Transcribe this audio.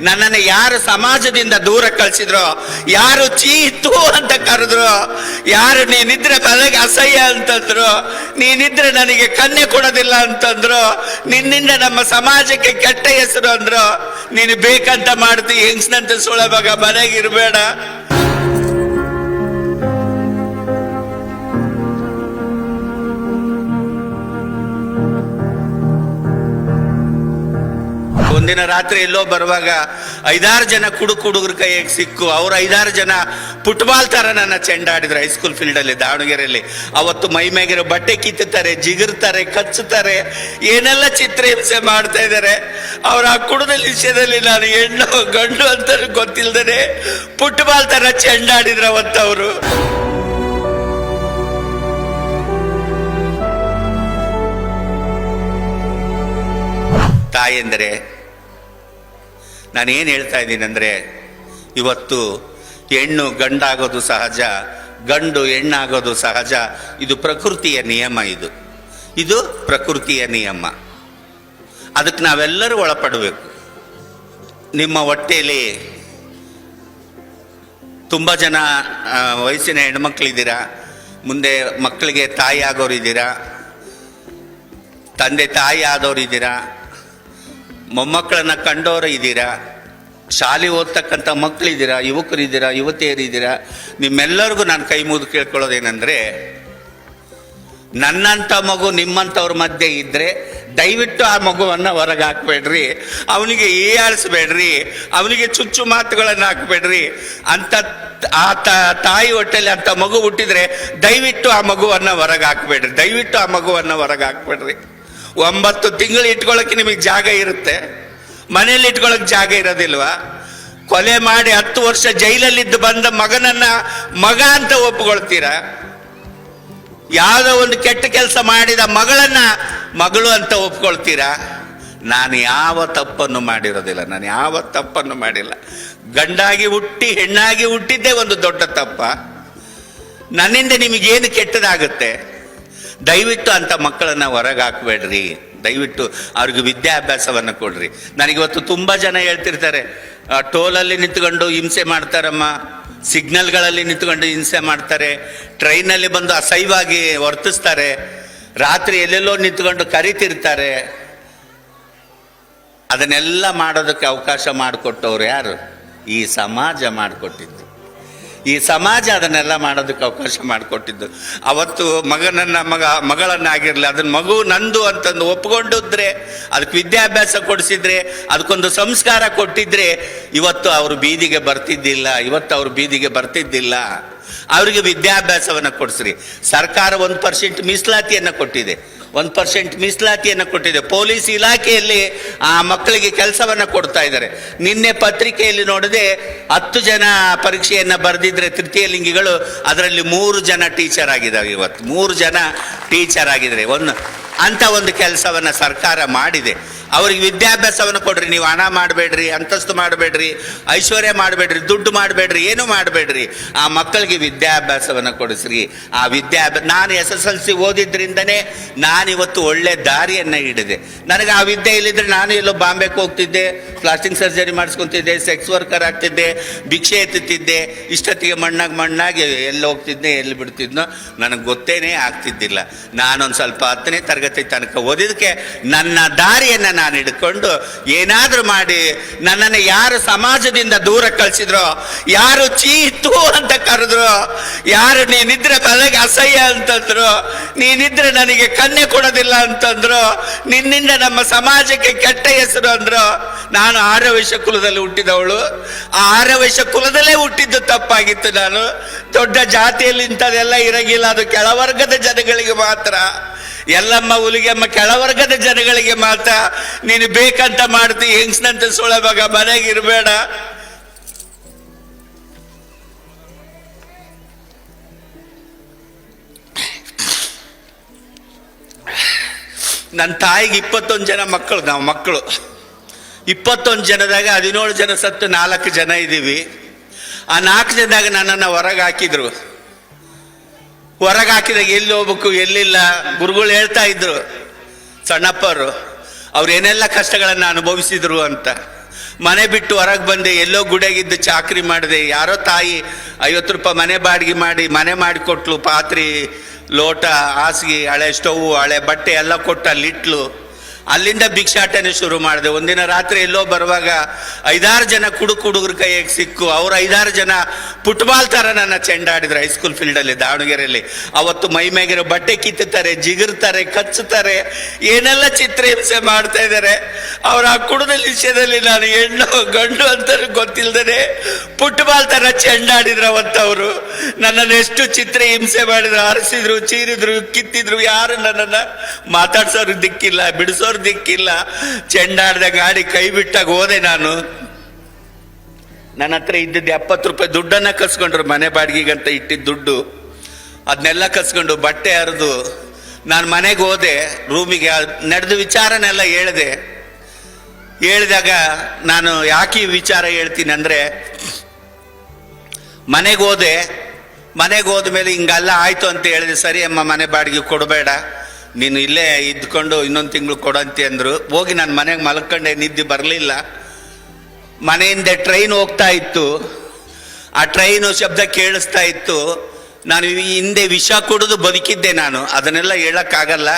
ನನ್ನನ್ನು ಯಾರು ಸಮಾಜದಿಂದ ದೂರ ಕಳಿಸಿದ್ರು, ಯಾರು ಚೀತು ಅಂತ ಕರೆದ್ರು, ಯಾರು ನೀನಿದ್ರೆ ನನಗೆ ಅಸಹ್ಯ ಅಂತಂದ್ರು ನೀನಿದ್ರೆ ನನಗೆ ಕನ್ನೆ ಕೊಡೋದಿಲ್ಲ ಅಂತಂದ್ರು ನಿನ್ನಿಂದ ನಮ್ಮ ಸಮಾಜಕ್ಕೆ ಕೆಟ್ಟ ಹೆಸರು ಅಂದ್ರು, ನೀನು ಬೇಕಂತ ಮಾಡ್ತಿ, ಹೆಂಗ್ಸ್ನಂತ ಮನೆಗೆ ಒಂದಿನ ರಾತ್ರಿ ಎಲ್ಲೋ ಬರುವಾಗ ಐದಾರು ಜನ ಕುಡುಕ್ ಹುಡುಗರ ಕೈಯಾಗ ಸಿಕ್ಕು. ಅವ್ರು ಐದಾರು ಜನ ಫುಟ್ಬಾಲ್ ತರ ನನ್ನ ಚೆಂಡಾಡಿದ್ರು ಹೈಸ್ಕೂಲ್ ಫೀಲ್ಡ್ ಅಲ್ಲಿ, ದಾವಣಗೆರೆಯಲ್ಲಿ. ಅವತ್ತು ಮೈ ಮ್ಯಾಗಿರೋ ಬಟ್ಟೆ ಕಿತ್ತುತ್ತಾರೆ, ಜಿಗಿರ್ತಾರೆ, ಕಚ್ಚುತ್ತಾರೆ, ಏನೆಲ್ಲ ಚಿತ್ರಹಿಂಸೆ ಮಾಡ್ತಾ ಇದ್ದಾರೆ. ಅವ್ರ ಆ ಕುಡದ ವಿಷಯದಲ್ಲಿ ನಾನು ಹೆಣ್ಣು, ಗಂಡು ಅಂತ ಗೊತ್ತಿಲ್ಲದೆ ಫುಟ್ಬಾಲ್ ತರ ಚೆಂಡಾಡಿದ್ರು ಅವತ್ತವರು ತಾಯಂದರೆ ನಾನೇನು ಹೇಳ್ತಾ ಇದ್ದೀನಿ ಅಂದರೆ ಇವತ್ತು ಹೆಣ್ಣು ಗಂಡಾಗೋದು ಸಹಜ, ಗಂಡು ಹೆಣ್ಣಾಗೋದು ಸಹಜ, ಇದು ಪ್ರಕೃತಿಯ ನಿಯಮ ಇದು. ಇದು ಪ್ರಕೃತಿಯ ನಿಯಮ. ಅದಕ್ಕೆ ನಾವೆಲ್ಲರೂ ಒಳಪಡಬೇಕು. ನಿಮ್ಮ ಹೊಟ್ಟೆಯಲ್ಲಿ ತುಂಬ ಜನ ವಯಸ್ಸಿನ ಹೆಣ್ಮಕ್ಳಿದ್ದೀರಾ? ಮುಂದೆ ಮಕ್ಕಳಿಗೆ ತಾಯಿ ಆಗೋರಿದ್ದೀರಾ? ತಂದೆ ತಾಯಿ ಆದವರಿದ್ದೀರಾ? ಮೊಮ್ಮಕ್ಕಳನ್ನ ಕಂಡವರು ಇದ್ದೀರಾ? ಶಾಲೆ ಓದ್ತಕ್ಕಂಥ ಮಕ್ಕಳಿದ್ದೀರಾ ಯುವಕರಿದ್ದೀರಾ ಯುವತಿಯರಿದ್ದೀರಾ ನಿಮ್ಮೆಲ್ಲರಿಗೂ ನಾನು ಕೈ ಮುಗಿದು ಕೇಳ್ಕೊಳ್ಳೋದೇನೆಂದರೆ, ನನ್ನಂಥ ಮಗು ನಿಮ್ಮಂಥವ್ರ ಮಧ್ಯೆ ಇದ್ದರೆ ದಯವಿಟ್ಟು ಆ ಮಗುವನ್ನು ಹೊರಗೆ ಹಾಕ್ಬೇಡ್ರಿ ಅವನಿಗೆ ಏಯಾಳಿಸ್ಬೇಡ್ರಿ. ಅವನಿಗೆ ಚುಚ್ಚು ಮಾತುಗಳನ್ನು ಹಾಕ್ಬೇಡ್ರಿ. ಅಂತ ಆ ತಾಯಿ ಹೊಟ್ಟೆಲಿ ಅಂಥ ಮಗು ಹುಟ್ಟಿದ್ರೆ ದಯವಿಟ್ಟು ಆ ಮಗುವನ್ನು ಹೊರಗೆ ಹಾಕ್ಬೇಡ್ರಿ ದಯವಿಟ್ಟು ಆ ಮಗುವನ್ನು ಹೊರಗೆ ಹಾಕ್ಬೇಡ್ರಿ ಒಂಬತ್ತು ತಿಂಗಳು ಇಟ್ಕೊಳ್ಳೋಕೆ ನಿಮಗೆ ಜಾಗ ಇರುತ್ತೆ. ಮನೇಲಿ ಇಟ್ಕೊಳ್ಳೋಕೆ ಜಾಗ ಇರೋದಿಲ್ವಾ? ಕೊಲೆ ಮಾಡಿ ಹತ್ತು ವರ್ಷ ಜೈಲಲ್ಲಿದ್ದು ಬಂದ ಮಗನನ್ನ ಮಗ ಅಂತ ಒಪ್ಪಿಕೊಳ್ತೀರಾ ಯಾವುದೋ ಒಂದು ಕೆಟ್ಟ ಕೆಲಸ ಮಾಡಿದ ಮಗಳನ್ನ ಮಗಳು ಅಂತ ಒಪ್ಕೊಳ್ತೀರಾ? ನಾನು ಯಾವ ತಪ್ಪನ್ನು ಮಾಡಿರೋದಿಲ್ಲ, ನಾನು ಯಾವ ತಪ್ಪನ್ನು ಮಾಡಿಲ್ಲ. ಗಂಡಾಗಿ ಹುಟ್ಟಿ, ಹೆಣ್ಣಾಗಿ ಹುಟ್ಟಿದ್ದೇ ಒಂದು ದೊಡ್ಡ ತಪ್ಪ. ನನ್ನಿಂದ ನಿಮಗೇನು ಕೆಟ್ಟದಾಗುತ್ತೆ? ದಯವಿಟ್ಟು ಅಂತ ಮಕ್ಕಳನ್ನ ಹೊರಗೆ ಹಾಕಬೇಡ್ರಿ. ದಯವಿಟ್ಟು ಅವ್ರಿಗೆ ವಿದ್ಯಾಭ್ಯಾಸವನ್ನು ಕೊಡ್ರಿ. ನನಗಿವತ್ತು ತುಂಬ ಜನ ಹೇಳ್ತಿರ್ತಾರೆ ಟೋಲಲ್ಲಿ ನಿಂತ್ಕೊಂಡು ಹಿಂಸೆ ಮಾಡ್ತಾರಮ್ಮ. ಸಿಗ್ನಲ್ಗಳಲ್ಲಿ ನಿಂತ್ಕೊಂಡು ಹಿಂಸೆ ಮಾಡ್ತಾರೆ. ಟ್ರೈನಲ್ಲಿ ಬಂದು ಅಸಹ್ಯವಾಗಿ ವರ್ತಿಸ್ತಾರೆ. ರಾತ್ರಿ ಎಲ್ಲೆಲ್ಲೋ ನಿಂತ್ಕೊಂಡು ಕರಿತಿರ್ತಾರೆ. ಅದನ್ನೆಲ್ಲ ಮಾಡೋದಕ್ಕೆ ಅವಕಾಶ ಮಾಡಿಕೊಟ್ಟವ್ರು ಯಾರು? ಈ ಸಮಾಜ ಮಾಡಿಕೊಟ್ಟಿದ್ದು. ಈ ಸಮಾಜ ಅದನ್ನೆಲ್ಲ ಮಾಡೋದಕ್ಕೆ ಅವಕಾಶ ಮಾಡಿಕೊಟ್ಟಿದ್ದು. ಅವತ್ತು ಮಗನನ್ನ, ಮಗ, ಮಗಳನ್ನಾಗಿರಲಿ ಅದನ್ನ ಮಗು ನಂದು ಅಂತಂದು ಒಪ್ಕೊಂಡಿದ್ರೆ, ಅದಕ್ಕೆ ವಿದ್ಯಾಭ್ಯಾಸ ಕೊಡಿಸಿದ್ರೆ, ಅದಕ್ಕೊಂದು ಸಂಸ್ಕಾರ ಕೊಟ್ಟಿದ್ರೆ, ಇವತ್ತು ಅವರು ಬೀದಿಗೆ ಬರ್ತಿದ್ದಿಲ್ಲ, ಇವತ್ತು ಅವರು ಬೀದಿಗೆ ಬರ್ತಿದ್ದಿಲ್ಲ. ಅವರಿಗೆ ವಿದ್ಯಾಭ್ಯಾಸವನ್ನು ಕೊಡಿಸ್ರಿ. ಸರ್ಕಾರ ಒಂದು ಪರ್ಸೆಂಟ್ ಮೀಸಲಾತಿಯನ್ನು ಕೊಟ್ಟಿದೆ. ಒಂದು ಪರ್ಸೆಂಟ್ ಮೀಸಲಾತಿಯನ್ನು ಕೊಟ್ಟಿದೆ. ಪೊಲೀಸ್ ಇಲಾಖೆಯಲ್ಲಿ ಆ ಮಕ್ಕಳಿಗೆ ಕೆಲಸವನ್ನು ಕೊಡ್ತಾ ಇದ್ದಾರೆ. ನಿನ್ನೆ ಪತ್ರಿಕೆಯಲ್ಲಿ ನೋಡಿದೆ, ಹತ್ತು ಜನ ಪರೀಕ್ಷೆಯನ್ನು ಬರೆದಿದ್ರೆ ತೃತೀಯ ಲಿಂಗಿಗಳು, ಅದರಲ್ಲಿ ಮೂರು ಜನ ಟೀಚರ್ ಆಗಿದ್ದಾವೆ ಇವತ್ತು. ಮೂರು ಜನ ಟೀಚರ್ ಆಗಿದ್ದಾರೆ. ಒಂದು ಅಂಥ ಒಂದು ಕೆಲಸವನ್ನು ಸರ್ಕಾರ ಮಾಡಿದೆ. ಅವ್ರಿಗೆ ವಿದ್ಯಾಭ್ಯಾಸವನ್ನು ಕೊಡ್ರಿ, ನೀವು ಹಣ ಮಾಡಬೇಡ್ರಿ, ಅಂತಸ್ತು ಮಾಡಬೇಡ್ರಿ, ಐಶ್ವರ್ಯ ಮಾಡಬೇಡ್ರಿ, ದುಡ್ಡು ಮಾಡಬೇಡ್ರಿ, ಏನು ಮಾಡಬೇಡ್ರಿ, ಆ ಮಕ್ಕಳಿಗೆ ವಿದ್ಯಾಭ್ಯಾಸವನ್ನು ಕೊಡಿಸ್ರಿ. ಆ ವಿದ್ಯಾಭ್ಯಾಸ ನಾನು ಎಸ್ ಎಸ್ ಎಲ್ ಸಿ ಓದಿದ್ರಿಂದನೇ ನಾನಿವತ್ತು ಒಳ್ಳೆ ದಾರಿಯನ್ನು ಹಿಡಿದೆ. ನನಗೆ ಆ ವಿದ್ಯೆ ಇಲ್ಲಿದ್ರೆ ನಾನು ಎಲ್ಲೋ ಬಾಂಬೆಗೆ ಹೋಗ್ತಿದ್ದೆ ಪ್ಲಾಸ್ಟಿಕ್ ಸರ್ಜರಿ ಮಾಡಿಸ್ಕೊತಿದ್ದೆ, ಸೆಕ್ಸ್ ವರ್ಕರ್ ಆಗ್ತಿದ್ದೆ, ಭಿಕ್ಷೆ ಎತ್ತುತ್ತಿದ್ದೆ, ಇಷ್ಟೊತ್ತಿಗೆ ಮಣ್ಣಾಗಿ ಮಣ್ಣಾಗಿ ಎಲ್ಲಿ ಹೋಗ್ತಿದ್ದೆ, ಎಲ್ಲಿ ಬಿಡ್ತಿದ್ನೋ, ನನಗೆ ಗೊತ್ತೇನೇ ಆಗ್ತಿದ್ದಿಲ್ಲ. ನಾನೊಂದು ಸ್ವಲ್ಪ ಹತ್ತನೇ ತರಗತಿ ತನಕ ಓದಿದಕ್ಕೆ ನನ್ನ ದಾರಿಯನ್ನು ನಾನು ಹಿಡ್ಕೊಂಡು ಏನಾದರೂ ಮಾಡಿ ನನ್ನನ್ನು ಯಾರು ಸಮಾಜದಿಂದ ದೂರ ಕಳಿಸಿದ್ರು, ಯಾರು ಚೀತು ಅಂತ ಕರೆದ್ರು, ಯಾರು ನೀನಿದ್ರೆ ತಲೆಗೆ ಅಸಹ್ಯ ಅಂತಂದ್ರು ನೀನಿದ್ರೆ ನನಗೆ ಕನ್ನೆ ಕೊಡೋದಿಲ್ಲ ಅಂತಂದ್ರು ನಿನ್ನಿಂದ ನಮ್ಮ ಸಮಾಜಕ್ಕೆ ಕೆಟ್ಟ ಹೆಸರು ಅಂದ್ರು, ನಾನು ಆರವೇಶ ಕುಲದಲ್ಲಿ ಹುಟ್ಟಿದವಳು. ಆ ಆರವೇಶ ಕುಲದಲ್ಲೇ ಹುಟ್ಟಿದ್ದು ತಪ್ಪಾಗಿತ್ತು ನಾನು. ದೊಡ್ಡ ಜಾತಿಯಲ್ಲಿ ಇಂಥದೆಲ್ಲ ಇರಂಗಿಲ್ಲ. ಅದು ಕೆಳವರ್ಗದ ಜನಗಳಿಗೆ ಮಾತ್ರ. ಎಲ್ಲಮ್ಮ ಹುಲಿಗೆಮ್ಮ ಕೆಳವರ್ಗದ ಜನಗಳಿಗೆ ಮಾತ್ರ, ನೀನು ಬೇಕಂತ ಮಾಡ್ತಿ, ಹೆಂಗ್ಸ್ನಂತ ಸುಳಬಾಗ ಮನೆಗೆ ಇರಬೇಡ. ನನ್ನ ತಾಯಿಗೆ ಇಪ್ಪತ್ತೊಂದು ಜನ ಮಕ್ಕಳು, ನಾವು ಮಕ್ಕಳು. ಇಪ್ಪತ್ತೊಂದು ಜನದಾಗ ಹದಿನೇಳು ಜನ ಸತ್ತು ನಾಲ್ಕು ಜನ ಇದ್ದೀವಿ. ಆ ನಾಲ್ಕು ಜನದಾಗ ನನ್ನನ್ನು ಹೊರಗೆ ಹಾಕಿದ್ರು. ಹೊರಗೆ ಹಾಕಿದಾಗ ಎಲ್ಲಿ ಹೋಗ್ಬೇಕು, ಎಲ್ಲಿಲ್ಲ. ಗುರುಗಳು ಹೇಳ್ತಾ ಇದ್ರು, ಸಣ್ಣಪ್ಪರು, ಅವ್ರು ಏನೆಲ್ಲ ಕಷ್ಟಗಳನ್ನು ಅನುಭವಿಸಿದ್ರು ಅಂತ. ಮನೆ ಬಿಟ್ಟು ಹೊರಗೆ ಬಂದೆ, ಎಲ್ಲೋ ಗುಡಿಯಾಗಿದ್ದು ಚಾಕ್ರಿ ಮಾಡಿದೆ. ಯಾರೋ ತಾಯಿ ಐವತ್ತು ರೂಪಾಯಿ ಮನೆ ಬಾಡಿಗೆ ಮಾಡಿ, ಮನೆ ಮಾಡಿಕೊಟ್ಲು. ಪಾತ್ರೆ, ಲೋಟ, ಹಾಸಿಗೆ, ಹಳೆ ಸ್ಟವ್, ಹಳೆ ಬಟ್ಟೆ ಎಲ್ಲ ಕೊಟ್ಟು ಅಲ್ಲಿಟ್ಲು ಅಲ್ಲಿಂದ ಭಿಕ್ಷಾಟನೆ ಶುರು ಮಾಡಿದೆ. ಒಂದಿನ ರಾತ್ರಿ ಎಲ್ಲೋ ಬರುವಾಗ ಐದಾರು ಜನ ಕುಡುಕು ಹುಡುಗರ ಕೈಯಾಗೆ ಸಿಕ್ಕು. ಅವ್ರು ಐದಾರು ಜನ ಫುಟ್ಬಾಲ್ ಥರ ನನ್ನ ಚೆಂಡಾಡಿದ್ರು ಹೈಸ್ಕೂಲ್ ಫೀಲ್ಡಲ್ಲಿ ದಾವಣಗೆರೆಯಲ್ಲಿ. ಅವತ್ತು ಮೈ ಮೇಗಿರೋ ಬಟ್ಟೆ ಕಿತ್ತುತ್ತಾರೆ, ಜಿಗಿರ್ತಾರೆ, ಕಚ್ಚುತ್ತಾರೆ, ಏನೆಲ್ಲ ಚಿತ್ರಹಿಂಸೆ ಮಾಡ್ತಾ ಇದ್ದಾರೆ. ಅವ್ರ ಆ ಕುಡದ ವಿಷಯದಲ್ಲಿ ನಾನು ಹೆಣ್ಣು, ಗಂಡು ಅಂತ ಗೊತ್ತಿಲ್ಲದೆ ಫುಟ್ಬಾಲ್ ಥರ ಚೆಂಡಾಡಿದ್ರು ಅವತ್ತವರು ನನ್ನನ್ನು ಎಷ್ಟು ಚಿತ್ರ ಹಿಂಸೆ ಮಾಡಿದ್ರು ಅರಸಿದ್ರು ಚೀರಿದ್ರು, ಕಿತ್ತಿದ್ರು, ಯಾರು ನನ್ನನ್ನು ಮಾತಾಡ್ಸೋರು ದಿಕ್ಕಿಲ್ಲ, ಬಿಡಿಸೋರು ದಿಕ್ಕಿಲ್ಲ. ಚೆಂಡಾಡ್ದ ಗಾಡಿ ಕೈ ಬಿಟ್ಟಾಗ ಹೋದೆ ನಾನು. ನನ್ನ ಹತ್ರ ಇದ್ದಿದ್ದು ಎಪ್ಪತ್ತು ರೂಪಾಯಿ ದುಡ್ಡನ್ನ ಕಸ್ಕೊಂಡ್ರು, ಮನೆ ಬಾಡಿಗೆಗಂತ ಇಟ್ಟಿದ್ದ ದುಡ್ಡು. ಅದನ್ನೆಲ್ಲ ಕಸ್ಕೊಂಡು ಬಟ್ಟೆ ಹರಿದು ನಾನು ಮನೆಗೆ ಹೋದೆ, ರೂಮಿಗೆ ನಡೆದು ವಿಚಾರನೆಲ್ಲ ಹೇಳಿದೆ. ಹೇಳಿದಾಗ ನಾನು ಯಾಕೆ ವಿಚಾರ ಹೇಳ್ತೀನಿ ಅಂದರೆ ಮನೆಗೆ ಹೋದೆ, ಮನೆಗೆ ಹೋದ್ಮೇಲೆ ಹಿಂಗೆಲ್ಲ ಆಯಿತು ಅಂತ ಹೇಳಿದೆ, ಸರಿ ಅಮ್ಮ, ಮನೆ ಬಾಡಿಗೆ ಕೊಡಬೇಡ. ನೀನು ಇಲ್ಲೇ ಇದ್ಕೊಂಡು ಇನ್ನೊಂದು ತಿಂಗಳು ಕೊಡಂತಿ ಅಂದರು. ಹೋಗಿ ನಾನು ಮನೆಗೆ ಮಲ್ಕೊಂಡೆ, ನಿದ್ದೆ ಬರಲಿಲ್ಲ. ಮನೆಯಿಂದ ಟ್ರೈನ್ ಹೋಗ್ತಾ ಇತ್ತು. ಆ ಟ್ರೈನು ಶಬ್ದ ಕೇಳಿಸ್ತಾ ಇತ್ತು. ನಾನು ಹಿಂದೆ ವಿಷ ಕುಡಿದು ಬದುಕಿದ್ದೆ ನಾನು. ಅದನ್ನೆಲ್ಲ ಹೇಳಕ್ಕಾಗಲ್ಲ.